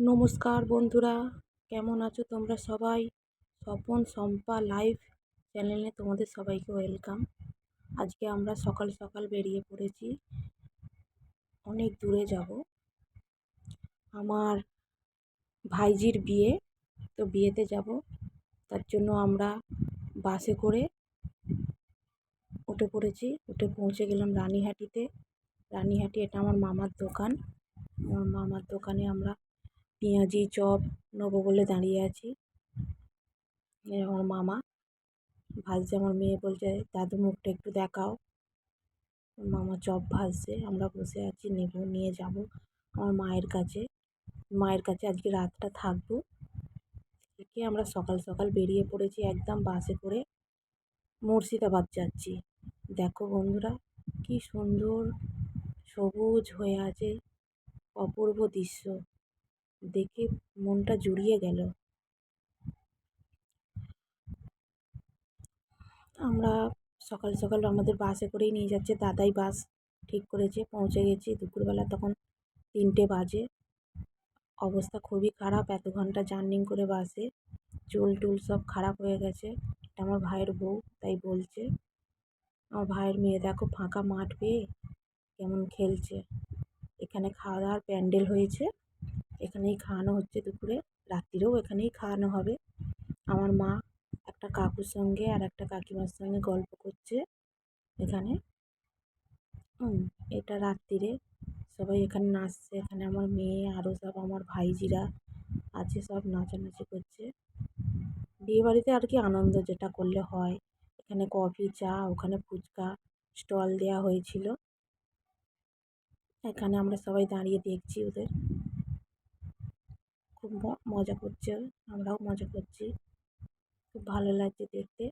নমস্কার বন্ধুরা, কেমন আছো তোমরা সবাই? স্বপন শম্পা লাইভ চ্যানেলে তোমাদের সবাইকে ওয়েলকাম। আজকে আমরা সকাল সকাল বেরিয়ে পড়েছি। অনেক দূরে যাব। আমার ভাইজির বিয়ে, তো বিয়েতে যাব। তার জন্য আমরা বাসে করে উঠে পড়েছি। উঠে পৌঁছে গেলাম রানীহাটিতে। রানীহাটি এটা আমার মামার দোকান। আমার মামার দোকানে আমরা পেঁয়াজি, চপ নেব বলে দাঁড়িয়ে আছি। আমার মামা। ভাজছে আমার মেয়ে বলছে, দাদু, মুখটা একটু দেখাও। মামা চপ ভাজছে আমরা বসে আছি, নেব, নিয়ে যাব আমার মায়ের কাছে। মায়ের কাছে আজকে রাতটা থাকব। থেকে আমরা সকাল সকাল বেরিয়ে পড়েছি একদম বাসে করে মুর্শিদাবাদ যাচ্ছি। দেখো বন্ধুরা, কি সুন্দর সবুজ হয়ে আছে অপূর্ব দৃশ্য। দেখে মনটা জুড়িয়ে গেল। আমরা সকাল সকাল আমাদের বাসে করেই নিয়ে যাচ্ছে দাদাই বাস। ঠিক করেছে, পৌঁছে গেছি। দুপুরবেলা তখন তিনটে বাজে। অবস্থা খুবই খারাপ, এত ঘণ্টা জার্নি করে বাসে। চুল টুল সব খারাপ হয়ে গেছে। এটা আমার ভাইয়ের বউ, তাই বলছে। আমার ভাইয়ের মেয়ে দেখো ফাঁকা মাঠ পেয়ে কেমন খেলছে। এখানে খাওয়া দাওয়ার প্যান্ডেল হয়েছে। এখানেই খাওয়ানো হচ্ছে দুপুরে। রাত্রিরেও এখানেই খাওয়ানো হবে। আমার মা একটা কাকুর সঙ্গে আর একটা কাকিমার সঙ্গে গল্প করছে এখানে। এটা রাত্রিরে সবাই এখানে নাচছে। এখানে আমার মেয়ে আরও সব আমার ভাইজিরা আছে, সব নাচানাচি করছে। বিয়েবাড়িতে আর কি আনন্দ যেটা করলে হয়। এখানে কফি, চা, ওখানে ফুচকা স্টল দেওয়া হয়েছিল। এখানে আমরা সবাই দাঁড়িয়ে দেখছি ওদের। খুব মজা করছে আমরাও মজা করছি। খুব ভালো লাগছে দেখতে।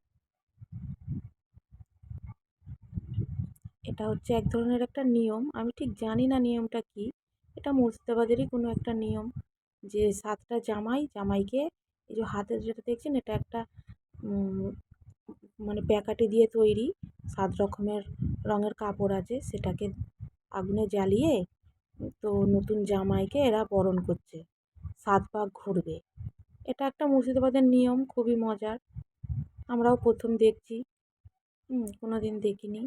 এটা হচ্ছে এক ধরনের একটা নিয়ম। আমি ঠিক জানি না নিয়মটা কী। এটা মুর্শিদাবাদেরই কোনো একটা নিয়ম যে সাতটা জামাই, জামাইকে এই যে হাতে যেটা দেখছেন এটা একটা মানে প্যাকাটি দিয়ে তৈরি। সাত রকমের রঙের কাপড় আছে, সেটাকে আগুনে জ্বালিয়ে তো নতুন জামাইকে এরা বরণ করছে। সাত পাক ঘুরবে। এটা একটা মুর্শিদাবাদের নিয়ম, খুবই মজার। আমরাও প্রথম দেখছি। কোনো দিন দেখিনি।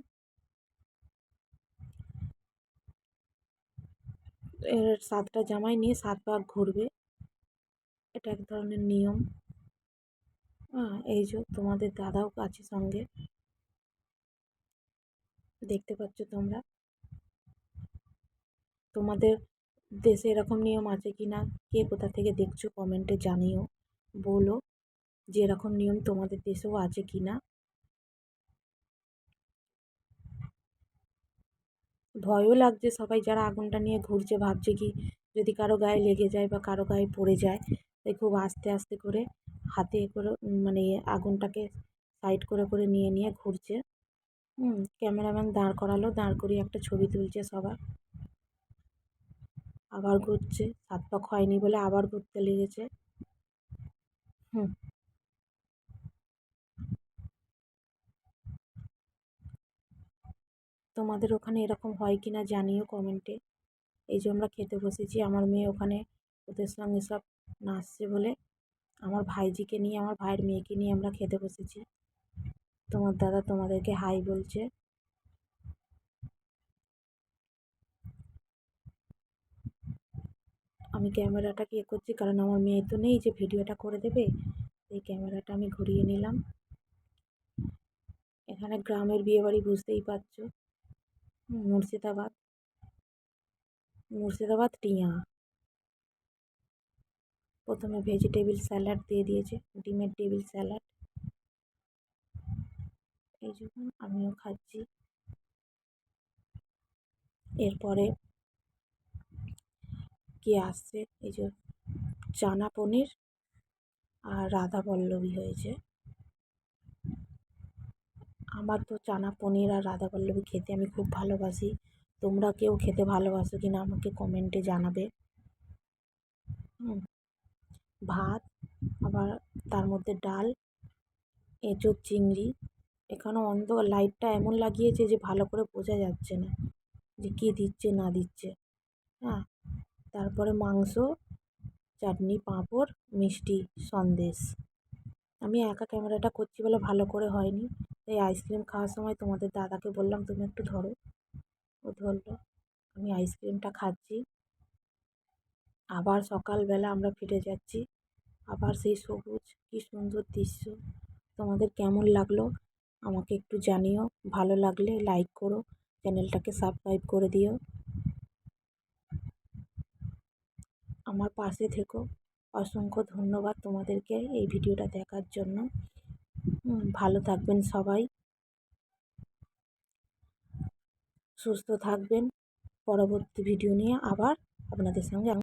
এর সাতটা জামাই নিয়ে সাত পাক ঘুরবে। এটা এক ধরনের নিয়ম। হ্যাঁ এই যে তোমাদের দাদাও আছে সঙ্গে। দেখতে পাচ্ছ তোমরা? তোমাদের দেশে এরকম নিয়ম আছে কি না কে কোথা থেকে দেখছ? কমেন্টে জানিও। বলো যে এরকম নিয়ম তোমাদের দেশেও আছে কি না ভয়ও লাগছে সবাই যারা আগুনটা নিয়ে ঘুরছে, ভাবছে কি যদি কারও গায়ে লেগে যায় বা কারও গায়ে পড়ে যায়, তাই খুব আস্তে আস্তে করে হাতে করে মানে আগুনটাকে সাইড করে করে নিয়ে নিয়ে ঘুরছে। হুম ক্যামেরাম্যান দাঁড় করালো, দাঁড় করিয়ে একটা ছবি তুলছে সবার। আবার ঘুরছে। হাত পা হয়নি বলে আবার ঘুরতে লেগেছে। হুম। তোমাদের ওখানে এরকম হয় কি না জানিও কমেন্টে এই যে আমরা খেতে বসেছি, আমার মেয়ে ওখানে ওদের সঙ্গে সব নাচছে বলে আমার ভাইজিকে নিয়ে, আমার ভাইয়ের মেয়েকে নিয়ে আমরা খেতে বসেছি। তোমার দাদা তোমাদেরকে হাই বলছে। আমি ক্যামেরাটাকে এ করছি, কারণ আমার মেয়ে তো নেই যে ভিডিওটা করে দেবে। এই ক্যামেরাটা আমি ঘুরিয়ে নিলাম। এখানে গ্রামের বিয়েবাড়ি বুঝতেই পারছ। মুর্শিদাবাদ। মুর্শিদাবাদ টিয়া। প্রথমে ভেজিটেবিল স্যালাড দিয়ে দিয়েছে, ডিমের টেবিল স্যালাড। এই জন্য আমিও খাচ্ছি। এরপরে কি আসছে? এই যে চানা পনির আর রাধা পল্লবী হয়েছে। আমার তো চানা পনির আর রাধা পল্লবী খেতে আমি খুব ভালোবাসি। তোমরা কেউ খেতে ভালোবাসো কি না আমাকে কমেন্টে জানাবে। ভাত, আবার তার মধ্যে ডাল, এঁচোড়, চিংড়ি। এখানে অন্ধকার, লাইটটা এমন লাগিয়েছে যে ভালো করে বোঝা যাচ্ছে না যে কী দিচ্ছে, না দিচ্ছে। হ্যাঁ তারপরে মাংস, চাটনি, পাঁপড়, মিষ্টি, সন্দেশ। আমি একা ক্যামেরাটা করছি বলে ভালো করে হয়নি। তাই আইসক্রিম খাওয়ার সময় তোমাদের দাদাকে বললাম, তুমি একটু ধরো। ও ধরলো। আমি আইসক্রিমটা খাচ্ছি। আবার সকালবেলা আমরা ফিরে যাচ্ছি। আবার সেই সবুজ, কী সুন্দর দৃশ্য। তোমাদের কেমন লাগল? আমাকে একটু জানিও। ভালো লাগলে লাইক করো। চ্যানেলটাকে সাবস্ক্রাইব করে দিও। আমার পাশে থেকো। অসংখ্য ধন্যবাদ তোমাদেরকে এই ভিডিওটা দেখার জন্য। ভালো থাকবেন সবাই। সুস্থ থাকবেন। পরবর্তী ভিডিও নিয়ে আবার আপনাদের সঙ্গে